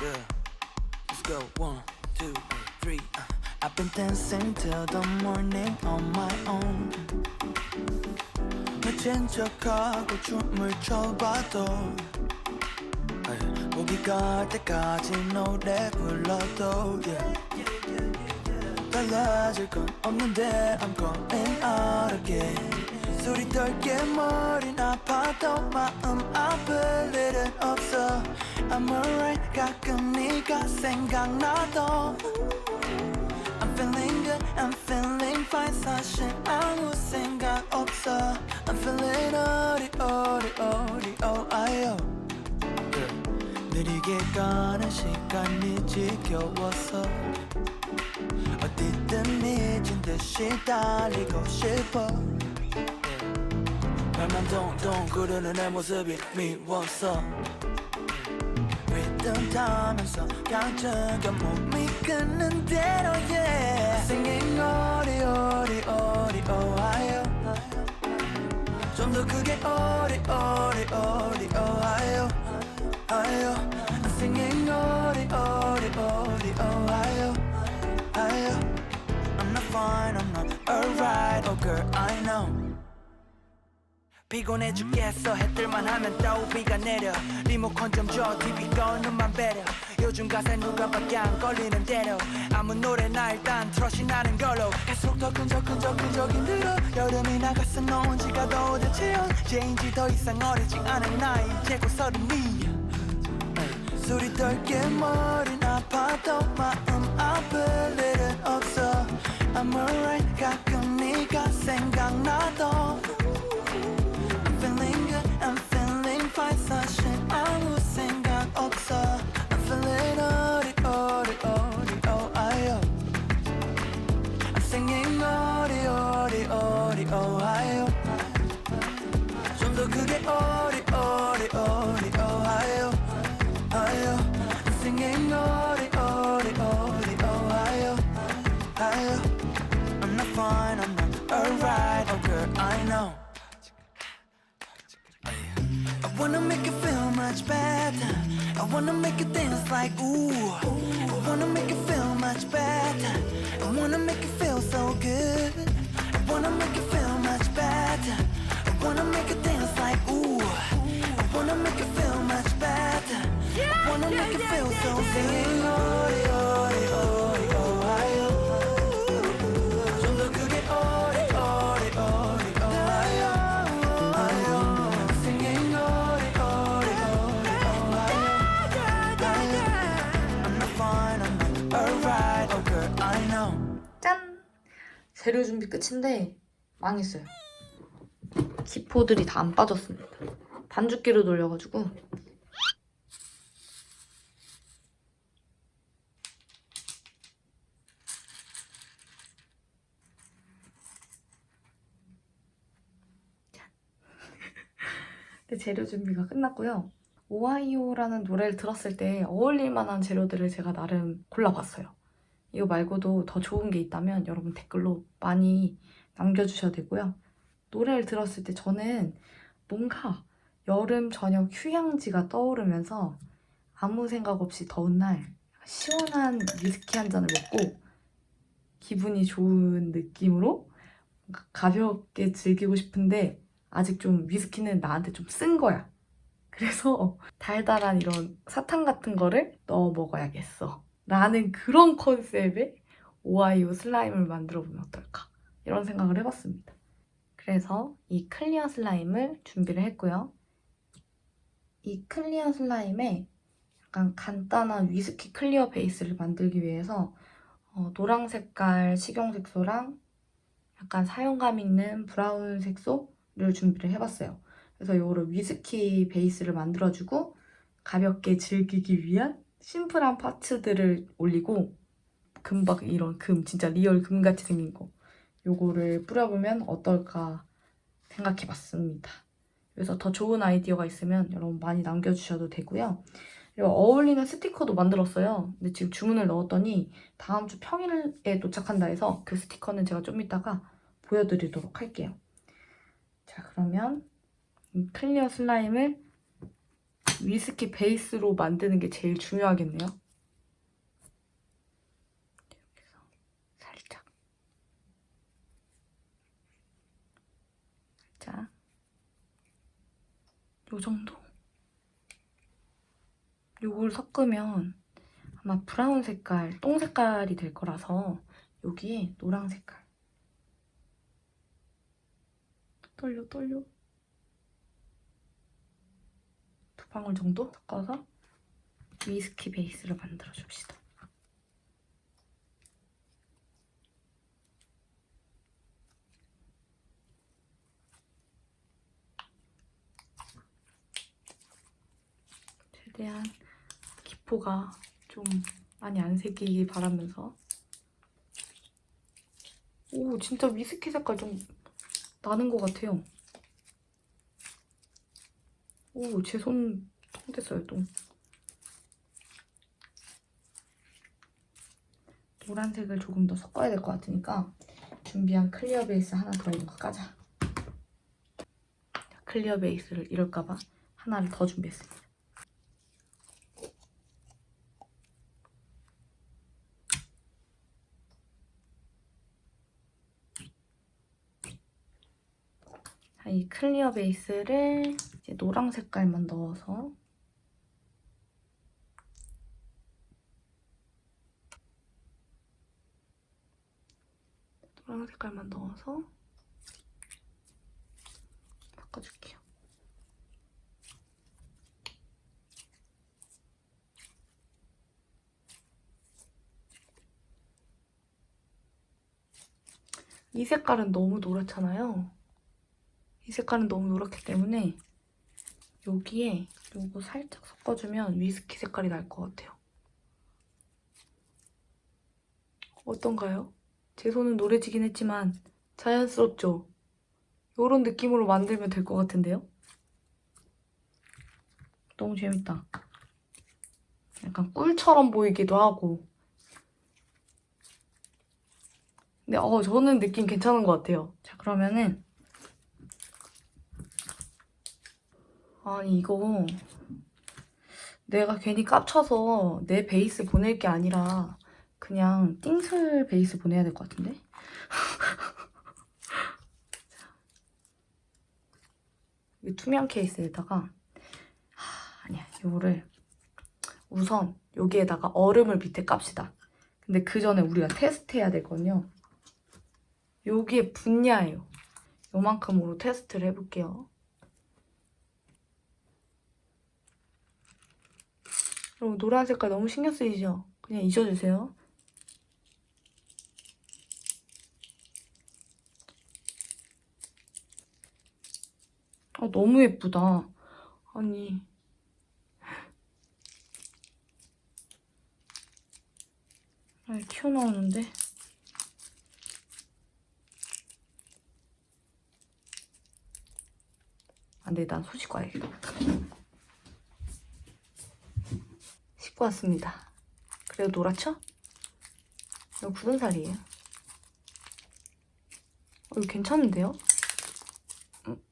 Yeah. Let's go. One, two, three. Uh. I've been dancing till the morning on my own. 미친 척하고 춤을 춰봐도 아이, 목이 갈 때까지 노래 불러도 yeah. 달라질 건 없는데 I'm going out again 소리 떨게 머린 아파도 마음 아플 일은 없어 I'm alright 가끔 네가 생각나도 I'm feeling good, I'm feeling fine. 사실 아무 생각 없어. I'm feeling 어리 어리 어리 oh 아요 느리게 가는 시간이 지겨워서 어디든 미친 듯이 달리고 싶어. 발만 동동 구르는 내 모습이 미워서 리듬 타면서 강적여 몸이 끄는 대로 yeah Singing 어리 어리 어리 오하요 좀 더 크게 어리 어리 어리 오하요 아요 singing 어리 어리 어리 오하요 아요 I'm not fine I'm not alright oh girl I know 피곤해 죽겠어. 해뜰만 하면 또 비가 내려. 리모컨 좀줘 TV 꺼 눈만 배려. 요즘 가사에 누가 밖에 안 걸리는 대로. 아무 노래나 일단 트러시 나는 걸로. 갈수록 더 끈적끈적끈적 힘들어. 여름이 나갔어 노은 지가 더 오대 체온 제인지 더 이상 어리지 않은 나이 곧 서른이. 소리 떨게 머린 아파도 마음 아플 일은 없어. I'm alright 가끔 네가 생각나도 feeling fine 사실 아무 생각 없어 Wanna make you dance like ooh. I wanna make you feel much better. I wanna make you feel so good. I wanna make you feel much better. I wanna make you dance like ooh. 재료 준비 끝인데 망했어요. 기포들이 다 안 빠졌습니다. 반죽기로 돌려가지고 네, 재료 준비가 끝났고요. 오하이오라는 노래를 들었을 때 어울릴 만한 재료들을 제가 나름 골라봤어요. 이거 말고도 더 좋은 게 있다면 여러분 댓글로 많이 남겨주셔도 되고요. 노래를 들었을 때 저는 뭔가 여름 저녁 휴양지가 떠오르면서 아무 생각 없이 더운 날 시원한 위스키 한 잔을 먹고 기분이 좋은 느낌으로 가볍게 즐기고 싶은데 아직 좀 위스키는 나한테 좀 쓴 거야. 그래서 달달한 이런 사탕 같은 거를 넣어 먹어야겠어. 라는 그런 컨셉의 오하이오 슬라임을 만들어 보면 어떨까? 이런 생각을 해봤습니다. 그래서 이 클리어 슬라임을 준비를 했고요. 이 클리어 슬라임에 약간 간단한 위스키 클리어 베이스를 만들기 위해서 어, 노랑 색깔 식용 색소랑 약간 사용감 있는 브라운 색소를 준비를 해봤어요. 그래서 이거를 위스키 베이스를 만들어주고 가볍게 즐기기 위한 심플한 파츠들을 올리고 금박 이런 금 진짜 리얼 금같이 생긴 거 요거를 뿌려보면 어떨까 생각해봤습니다. 그래서 더 좋은 아이디어가 있으면 여러분 많이 남겨주셔도 되고요. 그리고 어울리는 스티커도 만들었어요. 근데 지금 주문을 넣었더니 다음 주 평일에 도착한다 해서 그 스티커는 제가 좀 이따가 보여드리도록 할게요. 자 그러면 이 클리어 슬라임을 위스키 베이스로 만드는 게 제일 중요하겠네요. 살짝. 살짝. 요 정도? 요걸 섞으면 아마 브라운 색깔, 똥 색깔이 될 거라서 여기에 노랑 색깔. 떨려, 떨려. 두 방울 정도 섞어서 위스키 베이스를 만들어 줍시다. 최대한 기포가 좀 많이 안 새기길 바라면서 오 진짜 위스키 색깔 좀 나는 것 같아요. 오, 제손통 됐어요, 똥. 노란색을 조금 더 섞어야 될 것 같으니까 준비한 클리어 베이스 하나 더 있는 거 까자. 자, 클리어 베이스를 이럴까봐 하나를 더 준비했습니다. 이 클리어 베이스를 이제 노랑 색깔만 넣어서 노랑 색깔만 넣어서 바꿔줄게요. 이 색깔은 너무 노랗잖아요. 이 색깔은 너무 노랗기 때문에 여기에 요거 살짝 섞어주면 위스키 색깔이 날 것 같아요. 어떤가요? 제 손은 노래지긴 했지만 자연스럽죠? 요런 느낌으로 만들면 될 것 같은데요? 너무 재밌다. 약간 꿀처럼 보이기도 하고 근데 어 저는 느낌 괜찮은 것 같아요. 자 그러면은 아니 이거 내가 괜히 깝쳐서 내 베이스 보낼 게 아니라 그냥 띵슬 베이스 보내야 될 것 같은데? 이 투명 케이스에다가 하, 아니야 이거를 우선 여기에다가 얼음을 밑에 깝시다. 근데 그 전에 우리가 테스트 해야 되거든요. 여기에 분야예요. 요만큼으로 테스트를 해볼게요. 여러분 노란 색깔 너무 신경 쓰이죠? 그냥 잊어주세요. 아 너무 예쁘다. 아니 아 튀어나오는데 안돼 난 소식 가야겠다. 씻고 왔습니다. 그래도 노랗죠? 이거 굳은 살이에요. 어, 이거 괜찮은데요? 음.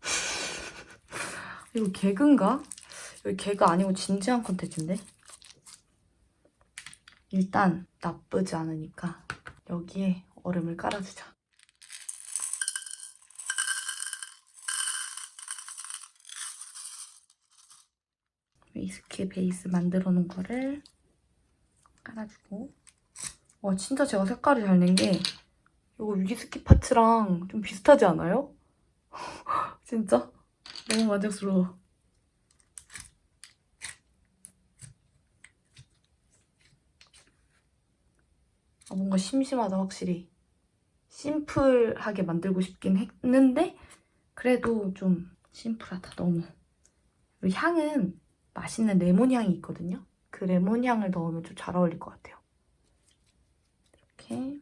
이거 개그인가? 이거 개그 아니고 진지한 컨텐츠인데? 일단 나쁘지 않으니까 여기에 얼음을 깔아주자. 위스키 베이스 만들어 놓은 거를 깔아주고 와 진짜 제가 색깔이 잘 낸 게 이거 위스키 파츠랑 좀 비슷하지 않아요? 진짜? 너무 만족스러워 아, 뭔가 심심하다 확실히 심플하게 만들고 싶긴 했는데 그래도 좀 심플하다 너무 향은 맛있는 레몬 향이 있거든요. 그 레몬 향을 넣으면 좀 잘 어울릴 것 같아요. 이렇게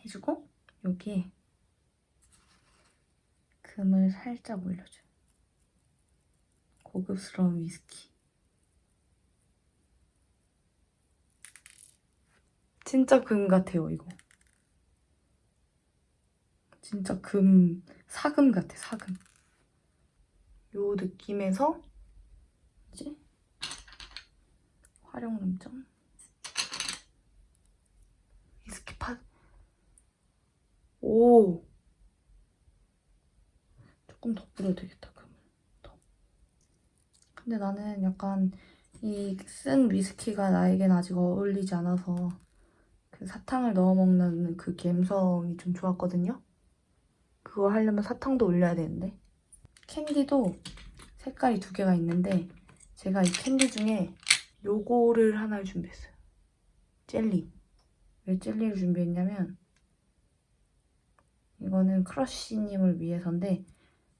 해주고 여기에 금을 살짝 올려줘요. 고급스러운 위스키. 진짜 금 같아요, 이거. 진짜 금, 사금 같아, 사금. 요 느낌에서 뭐지? 활용 름점 위스키 팟. 오 조금 더 뿌려도 되겠다. 근데 나는 약간 이 쓴 위스키가 나에겐 아직 어울리지 않아서 그 사탕을 넣어 먹는 그 감성이 좀 좋았거든요. 그거 하려면 사탕도 올려야 되는데 캔디도 색깔이 두 개가 있는데 제가 이 캔디 중에 요거를 하나를 준비했어요. 젤리. 왜 젤리를 준비했냐면 이거는 크러쉬님을 위해서인데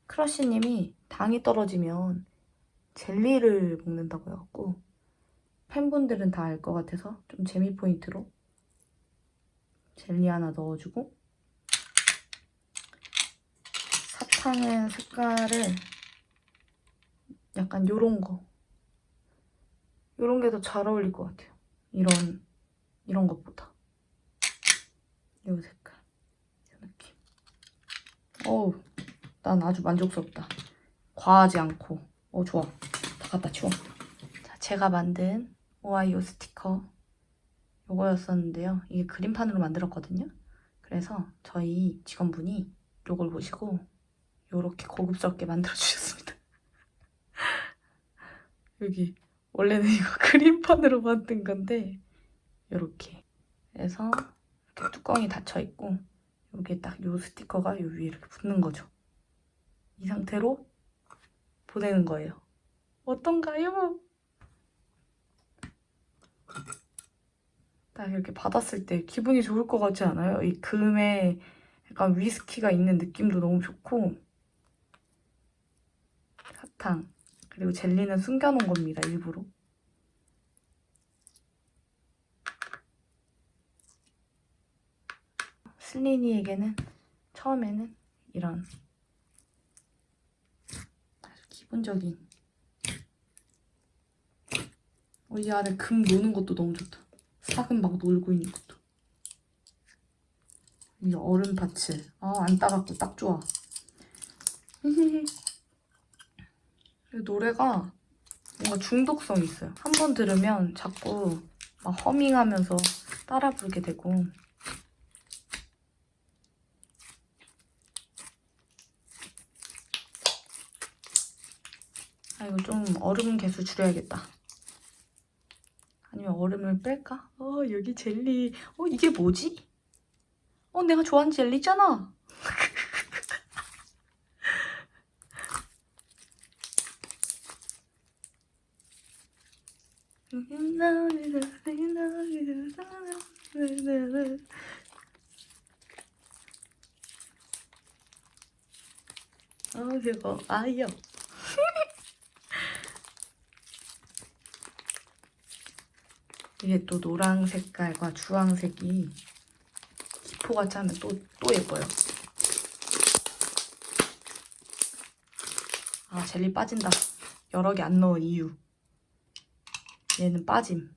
크러쉬님이 당이 떨어지면 젤리를 먹는다고 해갖고 팬분들은 다 알 것 같아서 좀 재미 포인트로 젤리 하나 넣어주고 사탕의 색깔을 약간 요런 거 요런 게 더 잘 어울릴 것 같아요. 이런 이런 것보다. 요 색깔 요 느낌. 어우 난 아주 만족스럽다. 과하지 않고. 어 좋아. 다 갖다 치워. 자 제가 만든 오하이오 스티커. 요거였었는데요. 이게 그림판으로 만들었거든요. 그래서 저희 직원분이 요걸 보시고 요렇게 고급스럽게 만들어 주셨습니다. 여기 원래는 이거 그림판으로 만든 건데 요렇게 그래서 이렇게 뚜껑이 닫혀 있고 여기에 딱 요 스티커가 요 위에 이렇게 붙는 거죠 이 상태로 보내는 거예요 어떤가요? 딱 이렇게 받았을 때 기분이 좋을 것 같지 않아요? 이 금에 약간 위스키가 있는 느낌도 너무 좋고 사탕 그리고 젤리는 숨겨놓은 겁니다 일부러. 슬리니에게는 처음에는 이런 아주 기본적인 어, 이 안에 금 노는 것도 너무 좋다. 사금 막 놀고 있는 것도. 이 얼음 파츠 아안 따갑고 딱 좋아. 이 노래가 뭔가 중독성이 있어요. 한 번 들으면 자꾸 막 허밍하면서 따라 부르게 되고. 아 이거 좀 얼음 개수 줄여야겠다. 아니면 얼음을 뺄까? 어 여기 젤리. 어 이게 뭐지? 어 내가 좋아하는 젤리잖아 어 그거 아이요 이게 또 노랑 색깔과 주황색이 기포같이 하면 또, 또 예뻐요. 아, 젤리 빠진다. 여러 개 안 넣은 이유. 얘는 빠짐.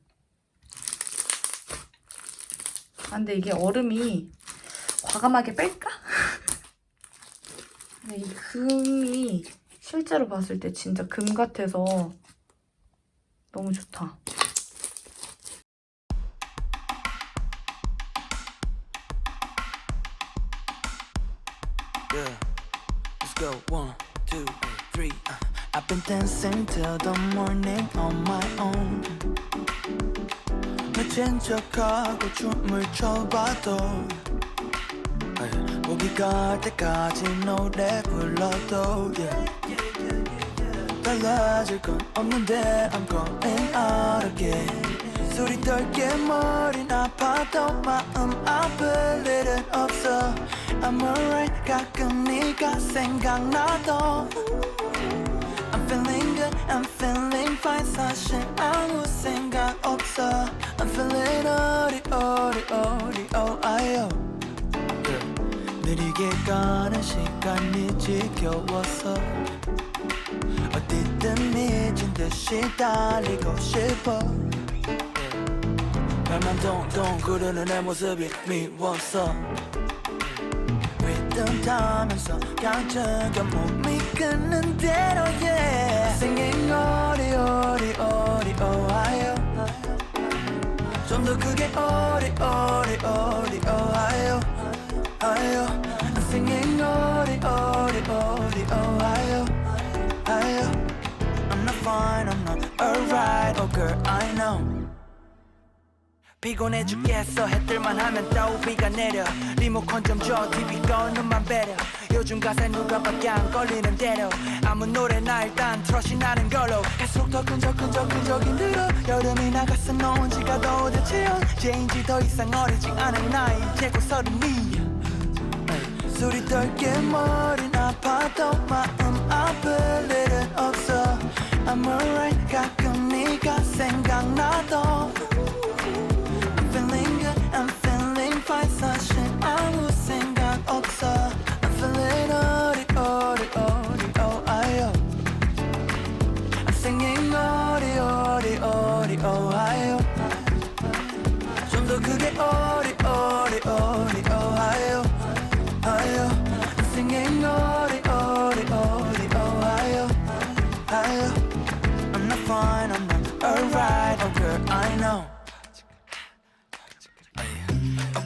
아, 근데 이게 얼음이 과감하게 뺄까? 근데 이 금이 실제로 봤을 때 진짜 금 같아서 너무 좋다. Been dancing till the morning on my own. 미친 척하고 춤을 춰봐도. 목이 갈 때까지 노래 불러도 yeah. 달라질 건 없는데 I'm going out again 소리 떨게 머린 아파도 마음 아플 일은 없어 I'm alright 가끔 네가 생각나도 I'm feeling fine 사실 아무 생각 없어. I'm feeling 어리 어리 어리 oh 아요 느리게 가는 시간이 지겨워서 어디든 미친 듯이 달리고 싶어. 발만 동동 구르는 내 모습이 미웠어 따뜻하면서 강적여 몸이 끄는 대로 yeah Singing 오리 오리 오리 오하요 좀 더 크게 오리 오리 오리 오하요 아요 Singing 오리 오리 오리 오하요 아요 I'm not fine I'm not alright Oh girl I know 피곤해 죽겠어 해 뜰만 하면 또 비가 내려. 리모컨 좀 줘 TV 꺼 눈만 배려. 요즘 가사에 누가 밖에 안 걸리는 대로. 아무 노래나 일단 트러시 나는 걸로. 갈수록 더 끈적끈적끈적이 늘어. 여름이 나갔어 노은 지가 도대체 언제인지 더 이상 어리지 않은 나이. 곧 서른이. 술이 덜게 머리 아파도 마음 아플 일은 없어. I'm alright. 가끔 네가 생각나도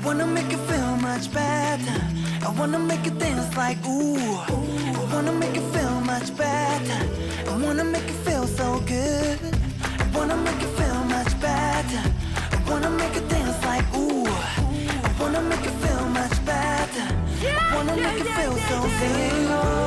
wanna make you feel much better. I wanna make you dance like ooh. I wanna make you feel much better. I wanna make you feel so good. I wanna make you feel much better. I wanna make you dance like ooh. I wanna make you feel much better. I wanna make you